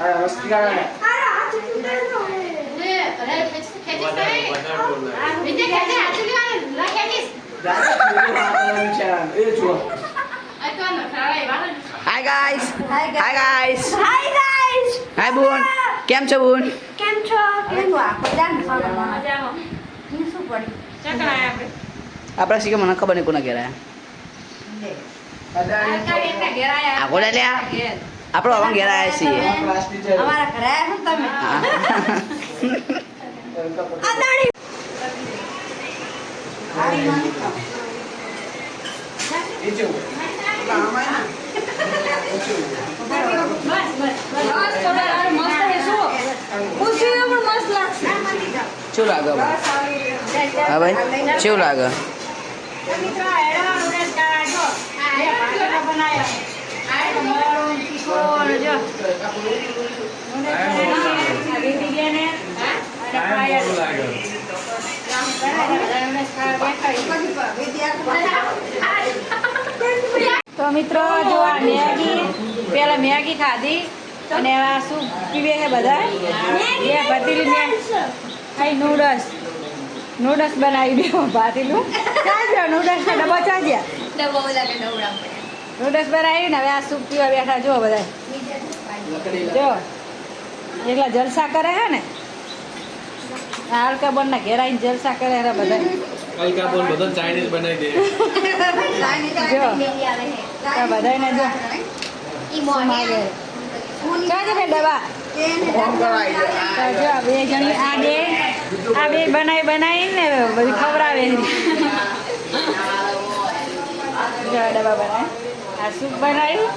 અરે મસ્તી કરે ને. દાદા પેલું વાતાવરણ છે આમ. એ જુઓ. Hi guys hi guys hi guys hi બુન કેમ છો બુન કેમ છો? કેમ છો? આપણા શીખે મને ખબર નહીં કોના ઘેર આયા. આ કોને લ્યા? આપણો હવે ઘેર આવ્યા છીએ અમારા ઘરે આવ્યા. શું લાગે? હા ભાઈ શું લાગે? તો મિત્રો જો આ મેગી પેલા મેગી ખાધી અને આ શું પીવે છે બધા? બે ભતીલી મેં ખાઈ નૂડલ્સ નૂડલ્સ બનાવી દો ભાતીલું. ચાલજો નૂડલ્સ ડબ્બા ડબ્બો ચાલજ્યા નૂડલ્સ બનાવી ને હવે આ સૂપ પીવા બેઠા જો બધા જો એટલા જલસા કરે હે ને? આ હલકા બોનના ઘેર આવીને જલસા કરે હે બધા હલકા બધો ચાઇનીઝ બનાવી દે. જો આ બધાને જો બે ડબ્બા જો આ બે જણી આ બે આ બે બનાવી બનાવીને બધી ખવડાવે ડબ્બા બનાવી. આ સૂપ બનાવ્યું?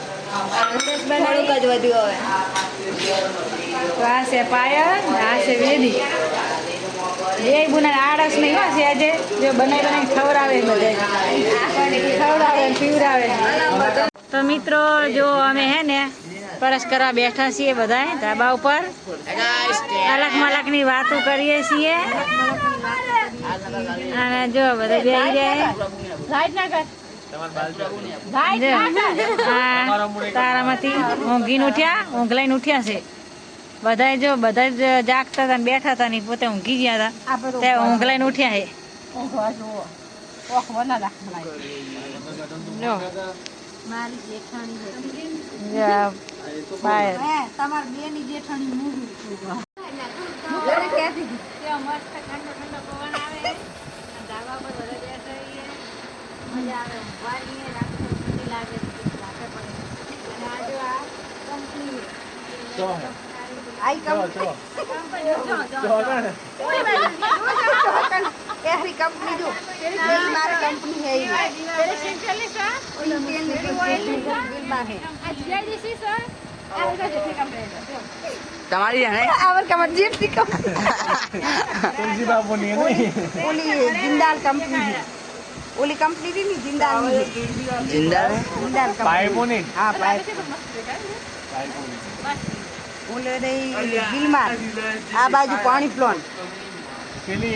આ તો છે પાયલ આ છે વેદી. બે બુના આળસ નહીં હોય છે આજે જો બનાવી બનાવી ખવડાવે બધે. ખવડાવે પીવડાવે તો મિત્રો જો અમે હે ને પરસ કરવા બેઠા છીએ બધા ધાબા ઉપર. અલગ મલકની વાતો કરીએ છીએ. અને જો બધા બે તારામાંથી ઊંઘીને ઉઠ્યા ઊંઘલાઈને ઉઠ્યા છે. બધા જો બધા જ જાગતા હતા ને બેઠા હતા ને પોતે ઊંઘી ગયા હતા. તે ઊંઘલાઈને ઉઠ્યા છે. તમારી બેની જેઠાણી મૂવી આઈ કંપની એહરી કંપની જો બિલ મારે કંપની હે ઈ. ઓલી તેલની કંપની બિલમાં હે તમારી જિંદાલ કંપની ઓલી કંપની થી ની જિંદાલની. જિંદાલ જિંદાલ હા પાઇપ ઓલે ગિલમાર આ બાજુ પાણી પ્લોન. પેલી